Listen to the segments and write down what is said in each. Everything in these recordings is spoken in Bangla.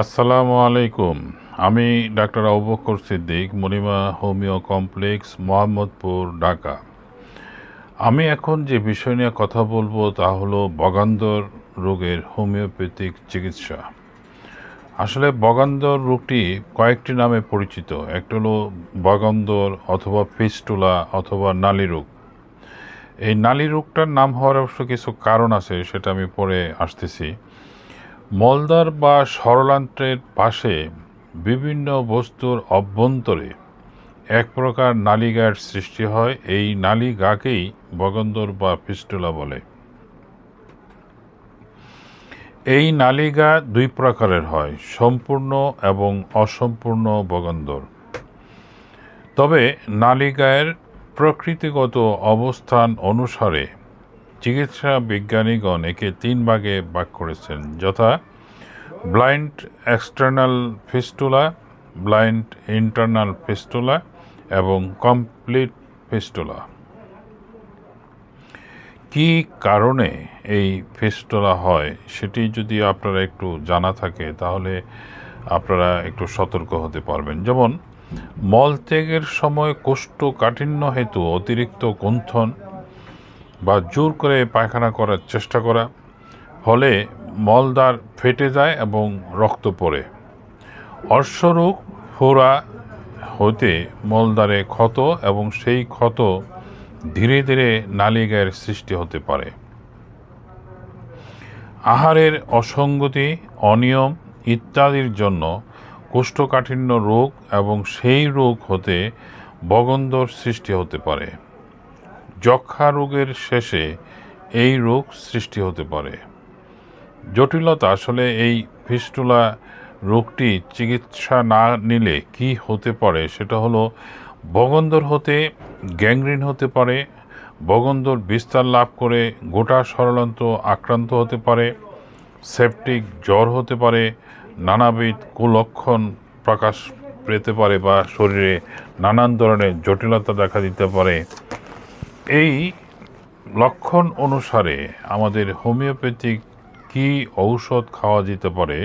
আসসালামু আলাইকুম। আমি doctor Abubakar Siddique Monima homeo complex, Mohammadpur, Dhaka. আমি এখন যে বিষয় নিয়ে কথা বলব তা হলো বগান্দর রোগের হোমিওপ্যাথিক চিকিৎসা। আসলে বগান্দর রোগটি কয়েকটি নামে পরিচিত। একটা হলো বগান্দর অথবা ফিস্টুলা অথবা নালী রোগ। এই নালী রোগটার নাম হওয়ার অবশ্য কিছু কারণ আছে, সেটা আমি পরে আসতেছি। মলদ্বার বা সরলান্ত্রের পাশে বিভিন্ন বস্তুর অভ্যন্তরে এক প্রকার নালিগার সৃষ্টি হয়। এই নালিগাকেই বগন্দর বা ফিস্টুলা বলে। এই নালিগা দুই প্রকারের হয়, সম্পূর্ণ এবং অসম্পূর্ণ বগন্দর। তবে নালিগায়ের প্রকৃতিগত অবস্থান অনুসারে চিকিৎসা বিজ্ঞানীগণ একে তিন ভাগে ভাগ করেছেন। যথা, blind external fistula, blind internal fistula এবং কমপ্লিট ফিস্টুলা। কি কারণে এই ফিস্টুলা হয় সেটি যদি আপনারা একটু জানা থাকে, তাহলে আপনারা একটু সতর্ক হতে পারবেন। যেমন, মলত্যাগের সময় কোষ্ঠকাঠিন্য হেতু অতিরিক্ত কুণ্ঠন বা জোর করে পায়খানা করার চেষ্টা করা, ফলে মলদ্বার ফেটে যায় এবং রক্ত পড়ে। অশ্বরোগ ফোড়া হতে মলদ্বারে ক্ষত এবং সেই ক্ষত ধীরে ধীরে নালিগায়ের সৃষ্টি হতে পারে। আহারের অসঙ্গতি, অনিয়ম ইত্যাদির জন্য কোষ্ঠকাঠিন্য রোগ এবং সেই রোগ হতে বগন্দর সৃষ্টি হতে পারে। যক্ষা রোগের শেষে এই রোগ সৃষ্টি হতে পারে। জটিলতা আসলে এই ফিস্টুলা রোগটি চিকিৎসা না নিলে কি হতে পারে সেটা হলো বগন্দর হতে, গ্যাংগ্রিন হতে পারে, বগন্দর বিস্তার লাভ করে গোটা সরলান্ত আক্রান্ত হতে পারে, সেপটিক জ্বর হতে পারে, নানাবিধ কুলক্ষণ প্রকাশ পেতে পারে বা শরীরে নানান ধরনের জটিলতা দেখা দিতে পারে। এই লক্ষণ অনুসারে আমাদের হোমিওপ্যাথিক কি ঔষধ খাওয়া যেতে পারে?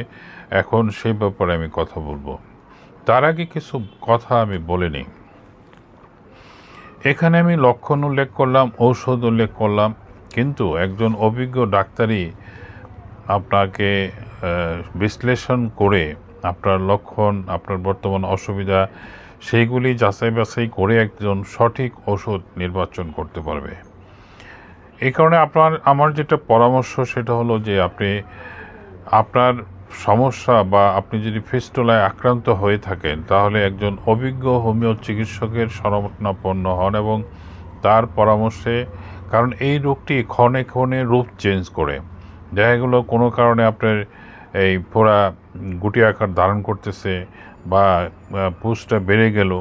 এখন সেই ব্যাপারে আমি কথা বলব। তার আগে কিছু কথা আমি বলে নিই। এখানে আমি লক্ষণ উল্লেখ করলাম, ঔষধ উল্লেখ করলাম, কিন্তু একজন অভিজ্ঞ ডাক্তারই আপনাকে বিশ্লেষণ করে আপনার লক্ষণ, আপনার বর্তমান অসুবিধা, সেইগুলি যাচাই বাছাই করে একজন সঠিক ওষুধ নির্বাচন করতে পারবে। এই কারণে আপনার, আমার যেটা পরামর্শ সেটা হলো যে আপনি, আপনার সমস্যা বা আপনি যদি ফিস্টোলায় আক্রান্ত হয়ে থাকেন, তাহলে একজন অভিজ্ঞ হোমিও চিকিৎসকের শরণাপন্ন হন এবং তার পরামর্শে, কারণ এই রোগটি ক্ষণে ক্ষণে রূপ চেঞ্জ করে। দেখা গেলো কোনো কারণে আপনার এই পোড়া গুটি আকার ধারণ করতেছে বা পুষটা বেড়ে গেল,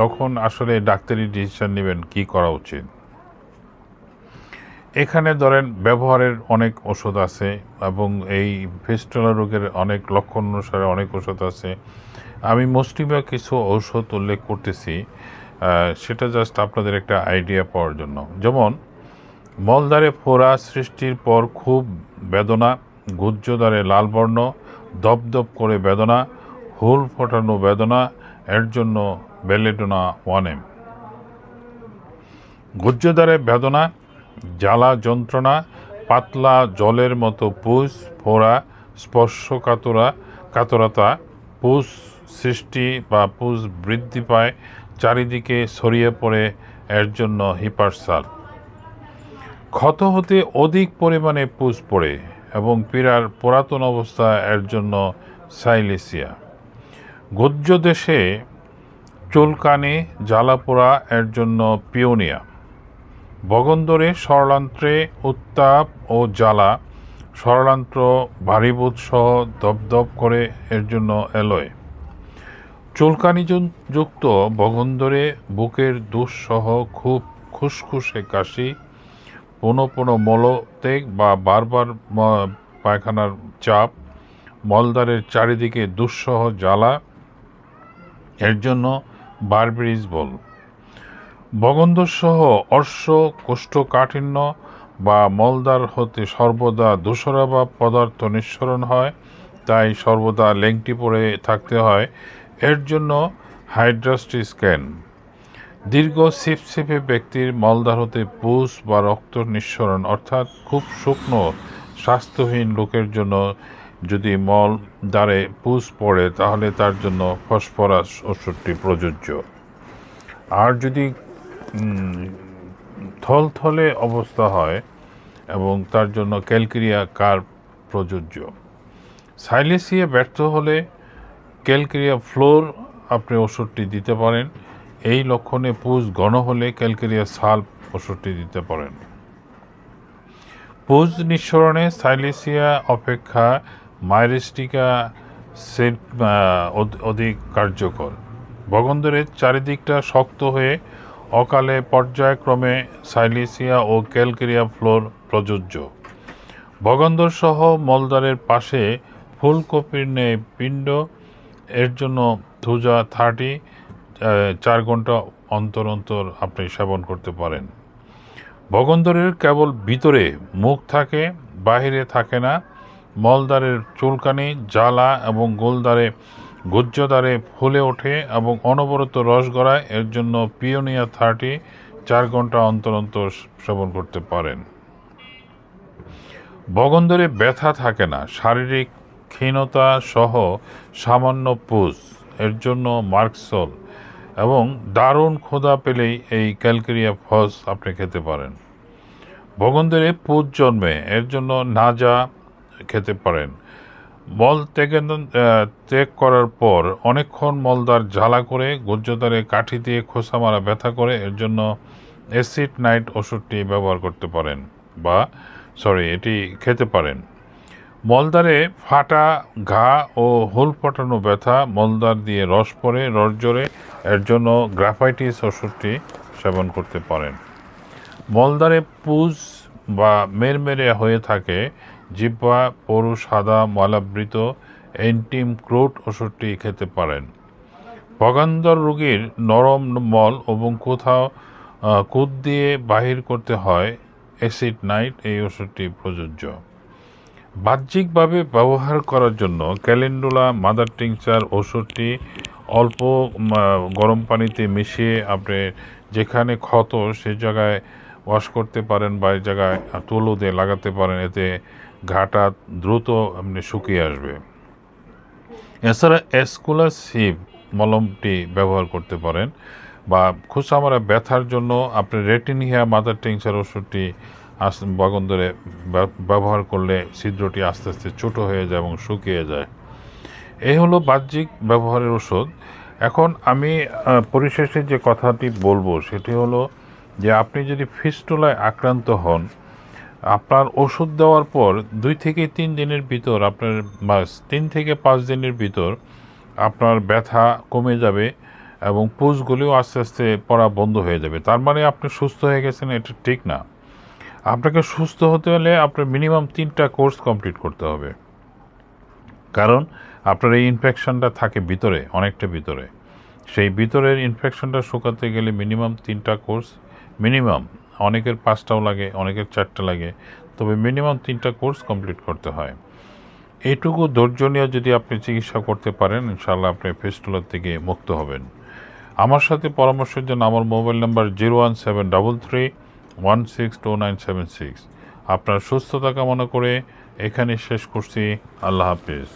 তখন আসলে ডাক্তারি ডিসিশন নেবেন কি করা উচিত। এখানে ধরেন ব্যবহারের অনেক ওষুধ আছে এবং এই ফিস্টুলা রোগের অনেক লক্ষণ অনুসারে অনেক ওষুধ আছে। আমি মোস্টিবা কিছু ঔষধ উল্লেখ করতেছি সেটা জাস্ট আপনাদের একটা আইডিয়া পাওয়ার জন্য। যেমন, মলদ্বারে ফোড়া সৃষ্টির পর খুব বেদনা, গুজ্জদ্বারে লাল বর্ণ দপদপ করে বেদনা, হুল ফোটানো বেদনা, এর জন্য বেলেডোনা ওয়ান। এম গুজ্জদ্বারে বেদনা, জ্বালা যন্ত্রণা, পাতলা জলের মতো পুষ, ফোড়া, স্পর্শ কাতরা, কাতরতা, পুষ সৃষ্টি বা পুষ বৃদ্ধি পায়, চারিদিকে ছড়িয়ে পড়ে, এর জন্য হিপারসাল। ক্ষত হতে অধিক পরিমাণে পুষ পড়ে। এবং পীড়ার পুরাতন অবস্থা এর জন্য সাইলেসিয়া। গুজ্জ দেশে চুলকানি, জ্বালাপোড়া এর জন্য পিওনিয়া। বগন্দরে সরলান্ত্রে উত্তাপ ও জ্বালা সরলান্ত্র ভারীভূত সহ দপদপ করে এর জন্য এলোয় চুলকানি যুক্ত বগন্দরে বুকের দুঃসহ খুব খুসখুসে কাশি পুনঃ পুনঃ মলত্যাগ বা বারবার পায়খানার চাপ, মলদ্বারের চারিদিকে দুঃসহ জ্বালা, এর জন্য বারব্রিজ বল। বগন্ধসহ অর্শ, কোষ্ঠকাঠিন্য বা মলদ্বার হতে সর্বদা দোসরা বা পদার্থ নিঃসরণ হয়, তাই সর্বদা লেংটি পরে থাকতে হয়। এর জন্য হাইড্রাস্টি স্ক্যান। দীর্ঘ সিপসিপে ব্যক্তির মলদ্বার হতে পুষ বা রক্ত নিঃসরণ, অর্থাৎ খুব শুকনো, স্বাস্থ্যহীন লোকের জন্য যদি মল দ্বারে পুষ পড়ে, তাহলে তার জন্য ফসফরাস ওষুধটি প্রযোজ্য। আর যদি থলথলে অবস্থা হয় এবং তার জন্য ক্যালকেরিয়া কার প্রযোজ্য। সাইলেসিয়া ব্যর্থ হলে ক্যালকেরিয়া ফ্লোর আপনি ওষুধটি দিতে পারেন। এই লক্ষণে পুষ ঘন হলে ক্যালকেরিয়া সাল্প ওষুধটি দিতে পারেন। পুজ নিঃসরণে সাইলেসিয়া অপেক্ষা মাইরিস্টিকা সেট অধিক কার্যকর। বগন্দরের চারিদিকটা শক্ত হয়ে অকালে পর্যায়ক্রমে সাইলেসিয়া ও ক্যালকেরিয়া ফ্লোর প্রযোজ্য। বগন্দর সহ মলদারের পাশে ফুলকপির ন্যায় পিণ্ড, এর জন্য ধুজা থার্টি চার ঘণ্টা অন্তর অন্তর আপনি সেবন করতে পারেন। বগন্দরের কেবল ভিতরে মুখ থাকে, বাহিরে থাকে না। মলদারের চুলকানি, জ্বালা এবং গোলদারে গুজ্জদারে ফুলে ওঠে এবং অনবরত রস গড়ায় এর জন্য পিওনিয়া থার্টি চার ঘণ্টা অন্তর অন্তর সেবন করতে পারেন। বগন্দরে ব্যথা থাকে না, শারীরিক ক্ষীণতা সহ সামান্য পুষ এর জন্য মার্কসল এবং দারুণ ক্ষুধা পেলেই এই ক্যালকেরিয়া ফস আপনি খেতে পারেন। বগন্দরে পুষ জন্মে এর জন্য নাজা খেতে পারেন। মল ত্যাগের আহ, ত্যাগ করার পর অনেকক্ষণ মলদার জ্বালা করে গুজ্জদারে কাঠি দিয়ে খোসা মারা ব্যথা করে এর জন্য অ্যাসিড নাইট ওষুধটি ব্যবহার করতে পারেন বা সরি এটি খেতে পারেন। মলদারে ফাটা, ঘা ও হুল ফটানো ব্যথা মলদার দিয়ে রস পড়ে, রস জোরে এর জন্য গ্রাফাইটিস ওষুধটি সেবন করতে পারেন। মলদারে পুজ বা মেরমেরে হয়ে থাকে জিব্বা পরু, সাদা, মলাবৃত, এন্টিম ক্রুট ওষুধটি খেতে পারেন। পগান্দর রোগীর নরম মল এবং কোথাও কুদ দিয়ে বাহির করতে হয়, অ্যাসিড নাইট এই ওষুধটি প্রযোজ্য। বাহ্যিকভাবে ব্যবহার করার জন্য ক্যালেন্ডুলা, মাদার টিংচার, ওষুধটি অল্প গরম পানিতে মিশিয়ে আপনি যেখানে ক্ষত সে জায়গায় ওয়াশ করতে পারেন বা এই জায়গায় তুলো দিয়ে লাগাতে পারেন, এতে ঘাটা দ্রুত আপনি শুকিয়ে আসবে। এছাড়া এসকুলার সিভ মলমটি ব্যবহার করতে পারেন বা খোসামারা ব্যথার জন্য আপনি রেটিনিয়া মাদার টিংচার ওষুধটি আস বাগন ধরে ব্য- ব্যবহার করলে ছিদ্রটি আস্তে আস্তে ছোটো হয়ে যায় এবং শুকিয়ে যায়। এই হলো বাহ্যিক ব্যবহারের ওষুধ। এখন আমি পরিশেষে যে কথাটি বলব, সেটি হলো যে আপনি যদি ফিস্টুলায় আক্রান্ত হন, আপনার ওষুধ দেওয়ার পর দুই থেকে তিন দিনের ভিতর, আপনার তিন থেকে পাঁচ দিনের ভিতর আপনার ব্যথা কমে যাবে এবং পুষগুলিও আস্তে আস্তে পড়া বন্ধ হয়ে যাবে। তার মানে আপনি সুস্থ হয়ে গেছেন, এটা ঠিক না। আপনাকে সুস্থ হতে হলে আপনার মিনিমাম তিনটা কোর্স কমপ্লিট করতে হবে। কারণ আপনার এই ইনফেকশনটা থাকে ভিতরে, অনেকটা ভিতরে। সেই ভিতরের ইনফেকশনটা শুকাতে গেলে মিনিমাম তিনটা কোর্স, মিনিমাম অনেকের পাঁচটাও লাগে, অনেকের চারটা লাগে, তবে মিনিমাম তিনটা কোর্স কমপ্লিট করতে হয়। এইটুকু ধৈর্য নিয়ে যদি আপনি চিকিৎসা করতে পারেন, ইনশাআল্লাহ আপনি ফেস্টুলার থেকে মুক্ত হবেন। আমার সাথে পরামর্শের জন্য আমার mobile number zero one seven double three one six two nine seven six আপনার সুস্থতা কামনা করে এখানে শেষ করছি। আল্লাহ হাফিজ।